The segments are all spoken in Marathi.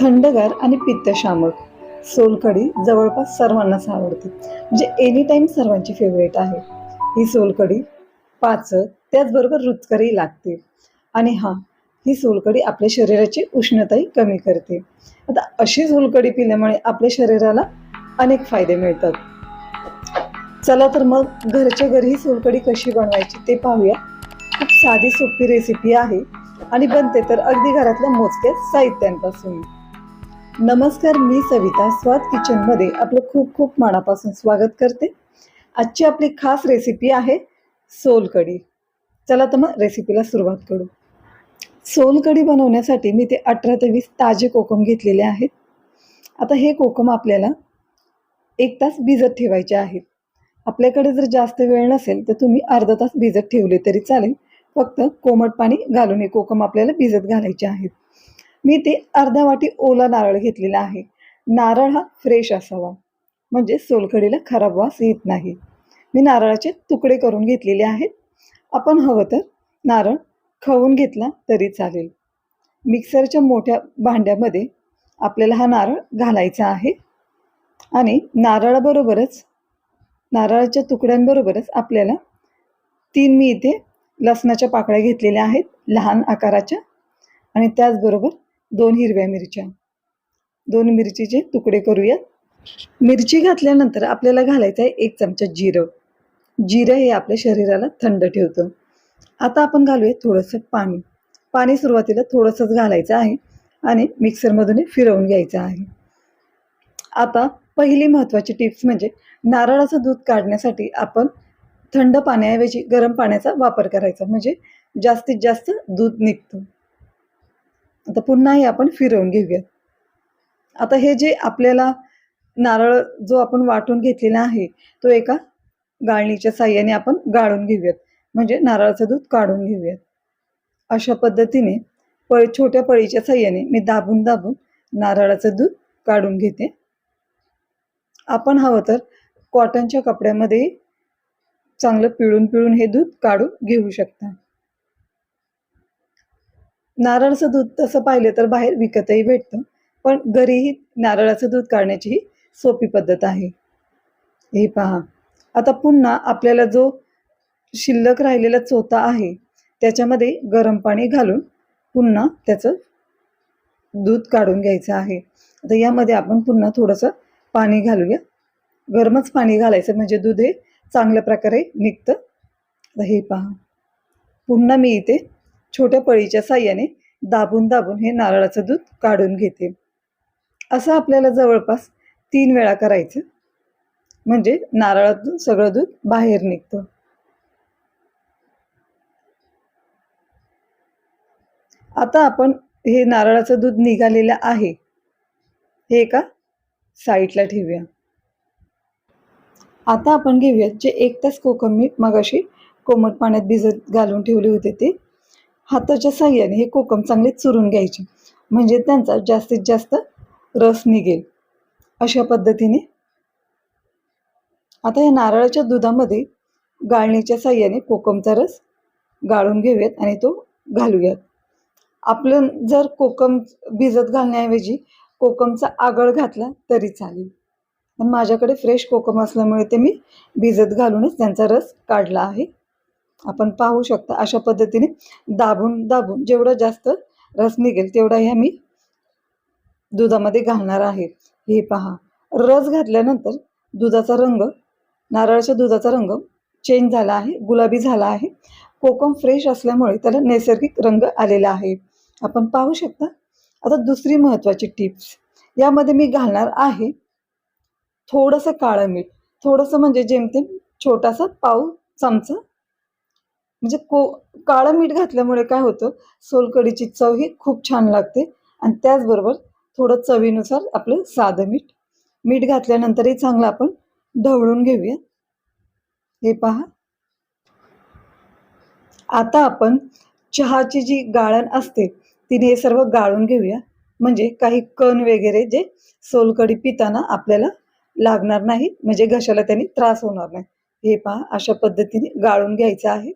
थंडगार आणि पित्तशामक. सोलकढी जवळपास सर्वांनाच आवडते. म्हणजे एनी टाईम सर्वांची फेवरेट आहे. ही सोलकढी पाचक त्याचबरोबर रुचकरही लागते. आणि हां ही सोलकढी आपल्या शरीराची उष्णताही कमी करते. आता अशी सोलकढी पिल्यामुळे आपल्या शरीराला अनेक फायदे मिळतात. चला तर मग घरच्या घरी ही सोलकढी कशी बनवायची ते पाहूया. खूप साधी सोपी रेसिपी आहे आणि बनते तर अगदी घरातल्या मोजक्या साहित्यांपासून. नमस्कार मी सविता स्वाद किचनमध्ये आपलं खूप खूप मनापासून स्वागत करते. आजची आपली खास रेसिपी आहे सोलकढी. चला तर मग रेसिपीला सुरुवात करू. सोलकढी बनवण्यासाठी मी ते अठरा ते वीस ताजे कोकम घेतलेले आहेत. आता हे कोकम आपल्याला एक तास भिजत ठेवायचे आहेत. आपल्याकडे जर जास्त वेळ नसेल तर तुम्ही अर्धा तास भिजत ठेवले तरी चालेल. फक्त कोमट पाणी घालून हे कोकम आपल्याला भिजत घालायचे आहेत. मी ते अर्धा वाटी ओला नारळ घेतलेला आहे. नारळ हा फ्रेश असावा. म्हणजे सोलकडीला खराब वास येत नाही. मी नारळाचे तुकडे करून घेतलेले आहेत. आपण हवं तर नारळ खवून घेतला तरी चालेल. मिक्सरच्या मोठ्या भांड्यामध्ये आपल्याला हा नारळ घालायचा आहे. आणि नारळाबरोबरच नारळाच्या तुकड्यांबरोबरच आपल्याला तीन मी इथे लसणाच्या पाकळ्या घेतलेल्या आहेत लहान आकाराच्या. आणि त्याचबरोबर दोन हिरव्या मिरच्या. दोन मिरचीचे तुकडे करूयात मिरची घातल्यानंतर आपल्याला घालायचं आहे एक चमचा जिरं. जिरं हे आपल्या शरीराला थंड ठेवतं. आता आपण घालूया थोडंसं पाणी. पाणी सुरुवातीला थोडंसंच घालायचं आहे आणि मिक्सरमधून फिरवून घ्यायचं आहे. आता पहिली महत्त्वाची टिप्स म्हणजे नारळाचं दूध काढण्यासाठी आपण थंड पाण्याऐवजी गरम पाण्याचा वापर करायचा. म्हणजे जास्तीत जास्त दूध निघतं. आता पुन्हा हे आपण फिरवून घेऊयात. आता हे जे आपल्याला नारळ जो आपण वाटून घेतलेला आहे तो एका गाळणीच्या साह्याने आपण गाळून घेऊयात. म्हणजे नारळाचं दूध काढून घेऊयात. अशा पद्धतीने पळ छोट्या पळीच्या साह्याने मी दाबून दाबून नारळाचं दूध काढून घेते. आपण हवं तर कॉटनच्या कपड्यामध्ये चांगलं पिळून पिळून हे दूध काढून घेऊ शकता. नारळाचं दूध तसं पाहिलं तर बाहेर विकतही भेटतं पण घरीही नारळाचं दूध काढण्याची ही सोपी पद्धत आहे. हे पहा. आता पुन्हा आपल्याला जो शिल्लक राहिलेला चोथा आहे त्याच्यामध्ये गरम पाणी घालून पुन्हा त्याचं दूध काढून घ्यायचं आहे. आता यामध्ये आपण पुन्हा थोडंसं पाणी घालूया. गरमच पाणी घालायचं म्हणजे दूध हे चांगल्या प्रकारे निघतं. हे पहा. पुन्हा मी इथे छोट्या पळीच्या साह्याने दाबून दाबून हे नारळाचं दूध काढून घेते. असं आपल्याला जवळपास तीन वेळा करायचं. म्हणजे नारळातून सगळं दूध बाहेर निघतं. आता आपण हे नारळाचं दूध निघालेलं आहे. हे एका साईडला ठेवूया. आता आपण घेऊयात जे एक तास कोकम मी मगाशी कोमट पाण्यात भिजत घालून ठेवले होते ते. हाताच्या साह्याने हे कोकम चांगले चुरून घ्यायचे. म्हणजे त्यांचा जास्तीत जास्त रस निघेल. अशा पद्धतीने आता या नारळाच्या दुधामध्ये गाळणीच्या साह्याने कोकमचा रस गाळून घेऊयात आणि तो घालूयात. आपलं जर कोकम भिजत घालण्याऐवजी कोकमचा आगळ घातला तरी चालेल. पण माझ्याकडे फ्रेश कोकम असल्यामुळे ते मी भिजत घालूनच त्यांचा रस काढला आहे. आपण पाहू शकता अशा पद्धतीने दाबून दाबून जेवढा जास्त रस निघेल तेवढा ह्या मी दुधामध्ये घालणार आहे. हे पहा. रस घातल्यानंतर दुधाचा रंग नारळाच्या दुधाचा रंग चेंज झाला आहे गुलाबी झाला आहे. कोकम फ्रेश असल्यामुळे त्याला नैसर्गिक रंग आलेला आहे. आपण पाहू शकता. आता दुसरी महत्त्वाची टिप्स यामध्ये मी घालणार आहे थोडंसं काळं मीठ. थोडंसं म्हणजे जेमतेम छोटासा पाव चमचा म्हणजे को काळं मीठ घातल्यामुळे काय होतं? सोलकढीची चव ही खूप छान लागते. आणि त्याचबरोबर थोडं चवीनुसार आपलं साधं मीठ. मीठ घातल्यानंतरही चांगलं आपण ढवळून घेऊया. हे पहा. आता आपण चहाची जी गाळण असते तिने हे सर्व गाळून घेऊया. म्हणजे काही कण वगैरे जे सोलकढी पिताना आपल्याला लागणार नाही म्हणजे घशाला त्यांनी त्रास होणार नाही. हे पहा अशा पद्धतीने गाळून घ्यायचं आहे.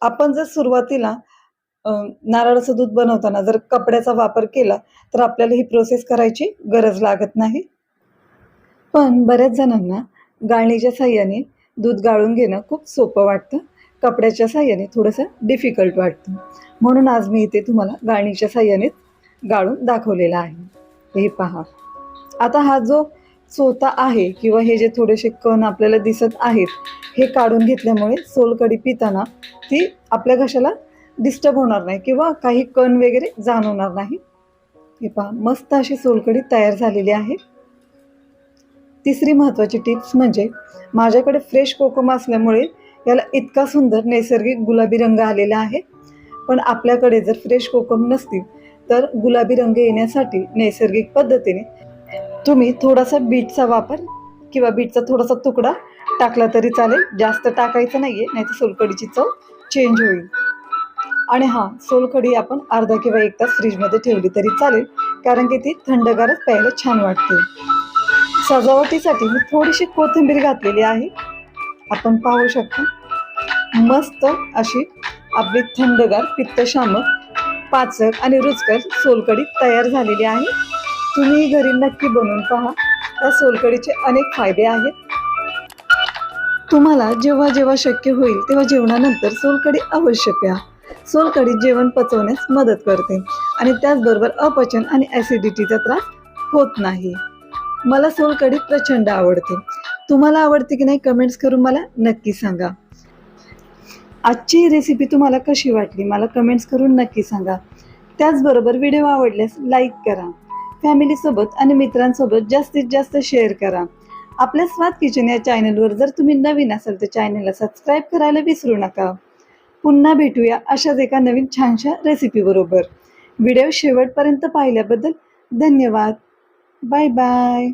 आपण जर सुरुवातीला नारळाचं दूध बनवताना जर कपड्याचा वापर केला तर आपल्याला ही प्रोसेस करायची गरज लागत नाही. पण बऱ्याच जणांना गाळणीच्या साह्याने दूध गाळून घेणं खूप सोपं वाटतं. कपड्याच्या साह्याने थोडंसं डिफिकल्ट वाटतं. म्हणून आज मी इथे तुम्हाला गाळणीच्या साह्यानेच गाळून दाखवलेला आहे. हे पहा. आता हा जो चोथा आहे किंवा हे जे थोडेसे कण आपल्याला दिसत आहेत हे काढून घेतल्यामुळे सोलकढी पिताना ती आपल्या घशाला डिस्टर्ब होणार नाही किंवा काही कण वगैरे जाणवणार नाही. हे पहा मस्त अशी सोलकढी तयार झालेली आहे. तिसरी महत्त्वाची टिप्स म्हणजे माझ्याकडे फ्रेश कोकम असल्यामुळे याला इतका सुंदर नैसर्गिक गुलाबी रंग आलेला आहे. पण आपल्याकडे जर फ्रेश कोकम नसतील तर गुलाबी रंग येण्यासाठी नैसर्गिक पद्धतीने तुम्ही थोडासा बीटचा वापर किंवा बीटचा थोडासा तुकडा टाकला तरी चालेल. जास्त टाकायचं नाही आहे नाही तर सोलकडीची चव चेंज होईल. आणि हां सोलकढी आपण अर्धा किंवा एक तास फ्रीजमध्ये ठेवली तरी चालेल कारण की ती थंडगारच प्यायला छान वाटते. सजावटीसाठी मी थोडीशी कोथिंबीर घातलेली आहे. आपण पाहू शकतो. मस्त अशी आपली थंडगार पित्तशामक पाचक आणि रुचकर सोलकढी तयार झालेली आहे. तुम्ही घरी नक्की बनवून पहा. त्या सोलकढीचे अनेक फायदे आहेत. तुम्हाला जेव्हा जेव्हा शक्य होईल तेव्हा जेवणानंतर सोलकढी अवश्य प्या. सोलकडी जेवण पचवण्यास मदत करते आणि त्याचबरोबर अपचन आणि ॲसिडिटीचा त्रास होत नाही. मला सोलकढी प्रचंड आवडते. तुम्हाला आवडते की नाही कमेंट्स करून मला नक्की सांगा. आजची रेसिपी तुम्हाला कशी वाटली मला कमेंट्स करून नक्की सांगा. त्याचबरोबर व्हिडिओ आवडल्यास लाईक करा. फॅमिलीसोबत आणि मित्रांसोबत जास्तीत जास्त शेअर करा. आपल्या स्वाद किचन या चॅनलवर जर तुम्ही नवीन असाल तर चॅनलला सबस्क्राईब करायला विसरू नका. पुन्हा भेटूया अशाच एका नवीन छानशा रेसिपीबरोबर व्हिडिओ शेवटपर्यंत पाहिल्याबद्दल धन्यवाद. Bye bye